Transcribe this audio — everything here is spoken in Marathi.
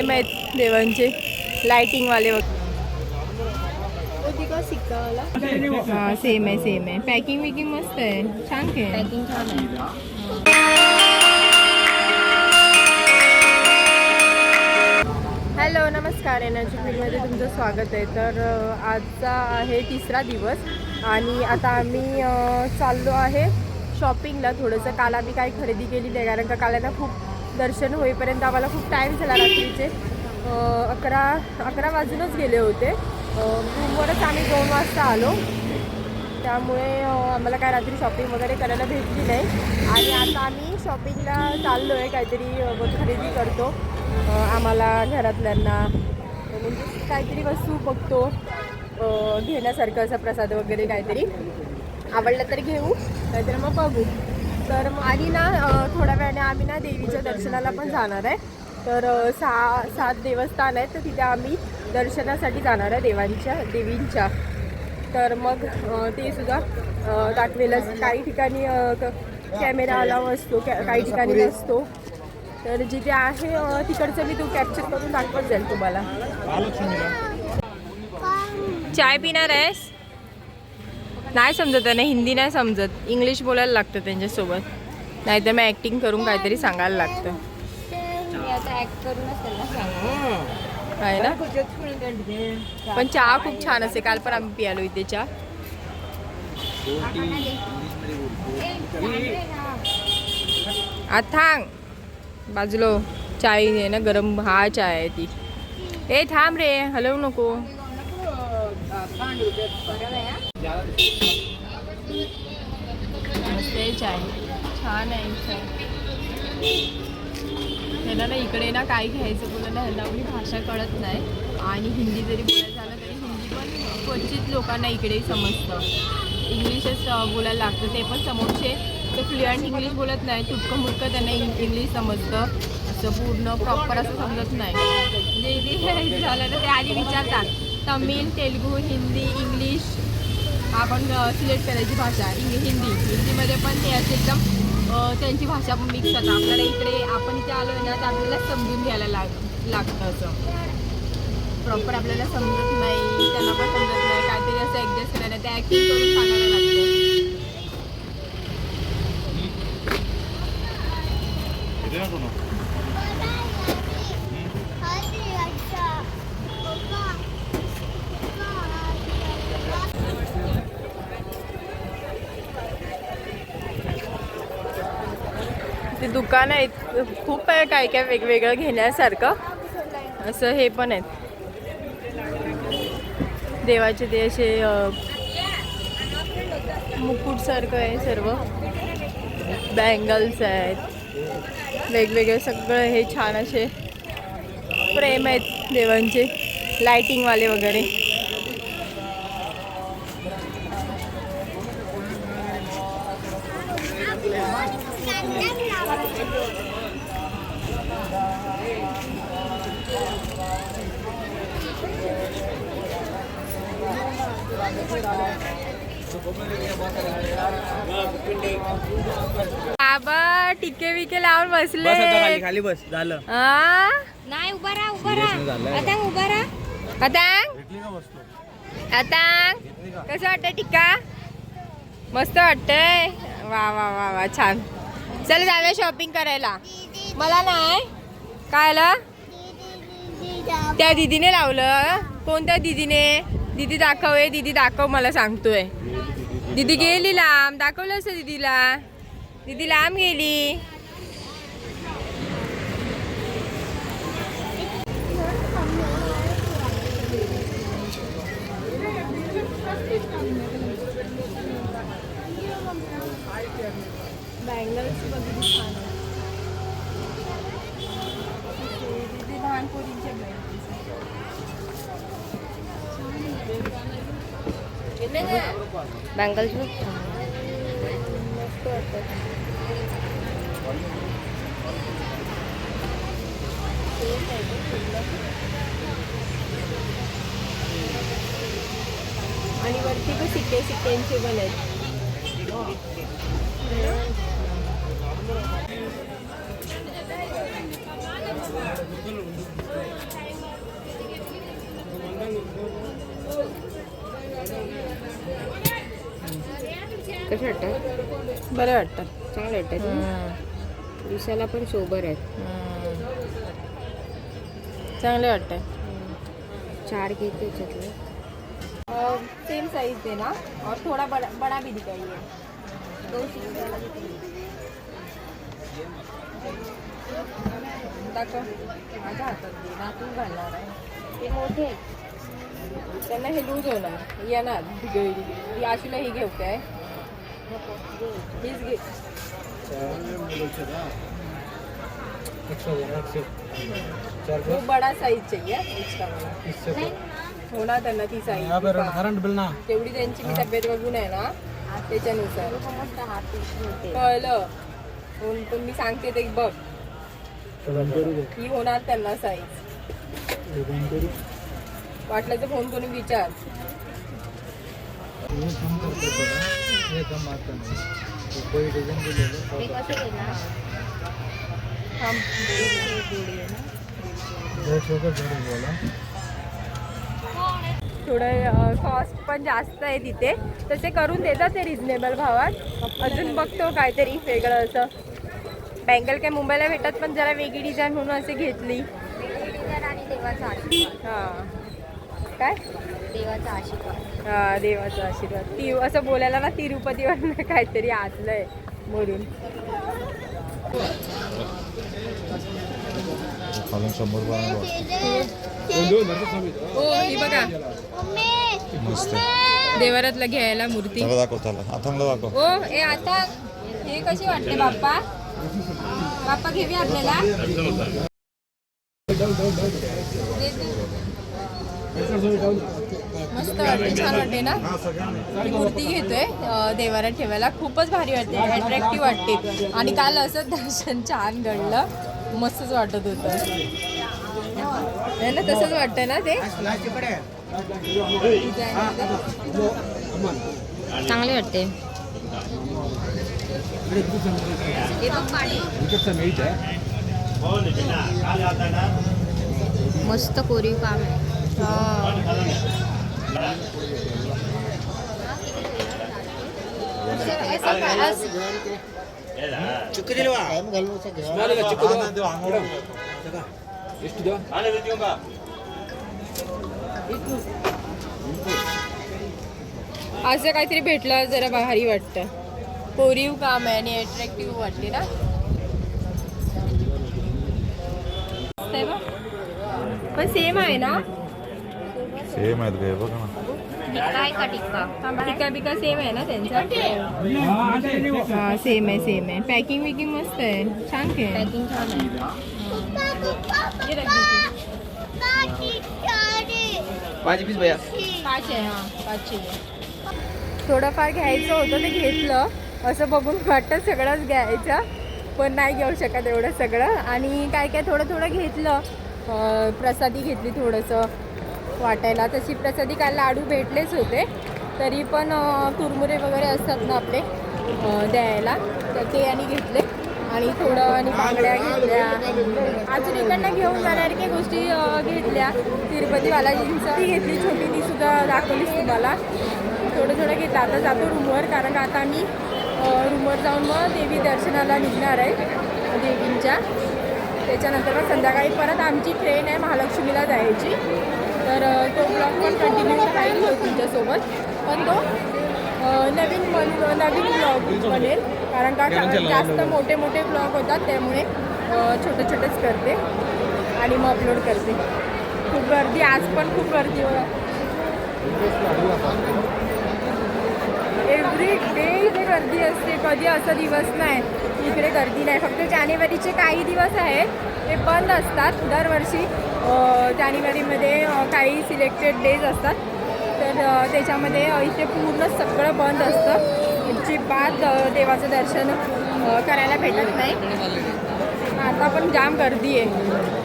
फ्रेम आहेत देवांचे. लाइटिंगवाले वगैरे. हा सेम आहे सेम आहे. पॅकिंग विकिंग मस्त आहे. छान आहे पॅकिंग छान आहे. हॅलो नमस्कार. एनर्जी फील्डमध्ये तुमचं स्वागत आहे. तर आजचा आहे तिसरा दिवस आणि आता आम्ही चाललो आहे शॉपिंगला थोडंसं काल आम्ही काही खरेदी केली नाही कारण का काल आहे ना खूप दर्शन होईपर्यंत आम्हाला खूप टाईम झाला रात्रीचे. अकरा अकरा वाजूनच गेले होते. रूमवरच आम्ही दोन वाजता आलो. त्यामुळे आम्हाला काय रात्री शॉपिंग वगैरे करायला भेटली नाही. आणि आता आम्ही शॉपिंगला चाललो आहे काहीतरी खरेदी करतो. आम्हाला घरातल्यांना म्हणजे काहीतरी वस्तू बघतो. घेण्यासारखं असं प्रसाद वगैरे काहीतरी. आवडलं तर घेऊ नाहीतर मग बघू. तर मग आणि ना थोड्या वेळाने आम्ही ना देवीच्या दर्शनाला पण जाणार आहे. तर सहा सात देवस्थान आहेत तर तिथे आम्ही दर्शनासाठी जाणार आहे देवांच्या देवींच्या. तर मग ते सुद्धा दाखवेलच. काही ठिकाणी कॅमेरा अलाव असतो कॅ काही ठिकाणी नसतो. तर जिथे आहे तिकडचं मी तू कॅप्चर करून दाखवत जाईल तुम्हाला. चाय पिणार आहेस? नाही समजत आहे ना हिंदी नाही समजत. इंग्लिश बोलायला लागतं त्यांच्यासोबत. नाहीतर मग ॲक्टिंग करून काहीतरी सांगायला लागतं. आहे ना? पण चहा खूप छान असते काल पण आम्ही पियालो इथे चहा. थांग बाजूलो चाय आहे ना गरम हा चाय आहे ती. ए थांब रे हलवू नको. तेच आहे छान आहे ह्याला त्यांना ना इकडे ना काय घ्यायचं बोलायला ह्याला आपली भाषा कळत नाही. आणि हिंदी जरी बोलायला झालं तरी हिंदी पण क्वचित लोकांना इकडेही समजतं. इंग्लिशच बोलायला लागतं. ते पण समोरचे ते फ्लुएंट इंग्लिश बोलत नाही. तुटकं मुटकं त्यांना इंग्लिश समजतं. असं पूर्ण प्रॉपर असं समजत नाही. म्हणजे इथे झालं तर ते आधी विचारतात. तमिळ तेलुगू हिंदी इंग्लिश आपण सिलेक्ट करायची भाषा इंग हिंदी. हिंदीमध्ये पण ते असे एकदम त्यांची भाषा पण मिक्स होतं आपल्याला इकडे आपण इथे आलो ना तर आपल्याला समजून घ्यायला लाग लागतं असं. प्रॉपर आपल्याला समजत नाही त्यांना पण समजत नाही. काहीतरी असं ॲडजस्ट करायला ते ॲक्टिंग करून सांगायला लागतं दुकान आहेत. खूप आहे काय काय वेगवेगळं घेण्यासारखं. असं हे पण आहेत. देवाचे ते असे मुकुटसारखं आहे सर्व. बँगल्स आहेत. वेगवेगळे सगळं हे छान असे फ्रेम आहेत देवांचे. लाइटिंगवाले वगैरे. बाबा टिके विके लावून बसले. खाली खाली बस झालं. आ? नाही उभा राहा उभा. राहा. आता उभा राहा. आता आता कसं वाटतं टिक्का मस्त वाटतंय. वा वा वा वा छान. चल जाऊया शॉपिंग करायला. मला नाही. काय त्या दिदीने लावलं. कोणत्या दिदीने? दिदी दाखव आहे दिदी दाखव मला सांगतोय. दिदी गेली लांब. दाखवलं असं दिदीला. दिदी लांब गेली. बँगल्स मस्त आणि वरती पण सिक्के सिक्क्यांचे पण आहेत Thank you. कसे वाटतात? बरं वाटतं. चांगले वाटतात दिसायला पण सोबर आहेत. चांगले वाटतंय. चार घेते याच्यातले. सेम साइज दे ना. और थोड़ा बड़ा बड़ा भी दिखाइए. दाखव. माझ्या हातात दे ना. तू घालणार आहे. ते मोठे आहेत. त्यांना हे लूज होणार. येणार. ही आशूला ही घेऊ काय? हीच घे. वो बड़ा साइज चाहिए होणार त्यांना ती साईज करंट बिल ना. तेवढी त्यांची मी तब्येत बघून आहे ना त्याच्यानुसार. मोठा हात होते. कळलं. पण पण मी सांगते ते बघ. ही होणार त्यांना साईज वाटलं तर फोन करून विचार. थोडं कॉस्ट पण जास्त आहे तिथे. तसे करून देतात ते रिझनेबल भावात. अजून बघतो काहीतरी वेगळं असं. बँगल काय मुंबईला भेटत पण जरा वेगळी डिझाईन म्हणून असे घेतली. हां. काय? देवाचा आशीर्वाद. हा देवाचा आशीर्वाद. ती असं बोलायला ना तिरुपतीवर काहीतरी आतलंय म्हणून खालून शंभर हो ही बघा. मस्त. देवारातला घ्यायला मूर्ती. त्याला दाखव त्याला. आता मला दाखव. ओ ए आता हे कशी वाटते बाप्पा? बाप्पा घेऊया आपल्याला. मस्त वाटते छान वाटते ना? ही मूर्ती घेतोय देवाऱ्यात ठेवायला. खूपच भारी वाटते अट्रॅक्टिव्ह वाटते आणि काल असं दर्शन छान घडलं. मस्तच वाटत होतं. है ना तसंच वाटतं ना ते? चांगले वाटते मस्त कोरीव काम आहे. असं काहीतरी भेटलं जरा भारी वाटतं. कोरीव काम आहे आणि अट्रॅक्टिव्ह वाटते ना? पण सेम आहे ना? सेम आहेत गे बघ ना. का टिक्का बिका सेम आहे ना त्यांचा? हा सेम आहे सेम आहे. पॅकिंग विकिंग मस्त आहे. छान खेळ पॅकिंग छान आहे. पाच पीस भैया. पाच आहे हा पाचशे. थोडंफार घ्यायचं होतं ते घेतलं. असं बघून वाटतं सगळंच घ्यायचं. पण नाही घेऊ शकत एवढं सगळं. आणि काय काय थोडं थोडं घेतलं. प्रसादी घेतली थोडंसं वाटायला. तशी प्रसादी काय लाडू भेटलेच होते. तरी पण कुरमुरे वगैरे असतात ना आपले द्यायला तर ते आणि घेतले. आणि थोडं आणि बांगड्या घेतल्या. अजून इकडनं घेऊन जाणाऱ्या गोष्टी घेतल्या. तिरुपती बालाजींचं ती घेतली छोटी ती सुद्धा दाखवलीच तुम्हाला. थोडं थोडं घेतलं आता जातो रूमवर कारण आता आम्ही रूमवर जाऊन मग देवी दर्शनाला निघणार आहे देवींच्या. त्याच्यानंतर मग संध्याकाळी परत आमची ट्रेन आहे महालक्ष्मीला जायची. तर तो ब्लॉग पण कंटिन्यू राहील तुमच्यासोबत. पण तो नवीन बन नवीन ब्लॉग बनेल. कारण का जास्त मोठे मोठे ब्लॉग होतात त्यामुळे छोटे छोटेच करते आणि मग अपलोड करते. खूप गर्दी आज पण खूप गर्दी बघा एव्हरी डे इथे गर्दी असते कधी असा दिवस नाही. इकडे गर्दी नाही. फक्त जानेवारीचे काही दिवस आहेत ते बंद असतात दरवर्षी. जानेवारीमध्ये काही सिलेक्टेड डेज असतात. तर त्याच्यामध्ये इथे पूर्ण सगळं बंद असतं. अजिबात देवाचं दर्शन करायला भेटत नाही. आता पण जाम गर्दी आहे.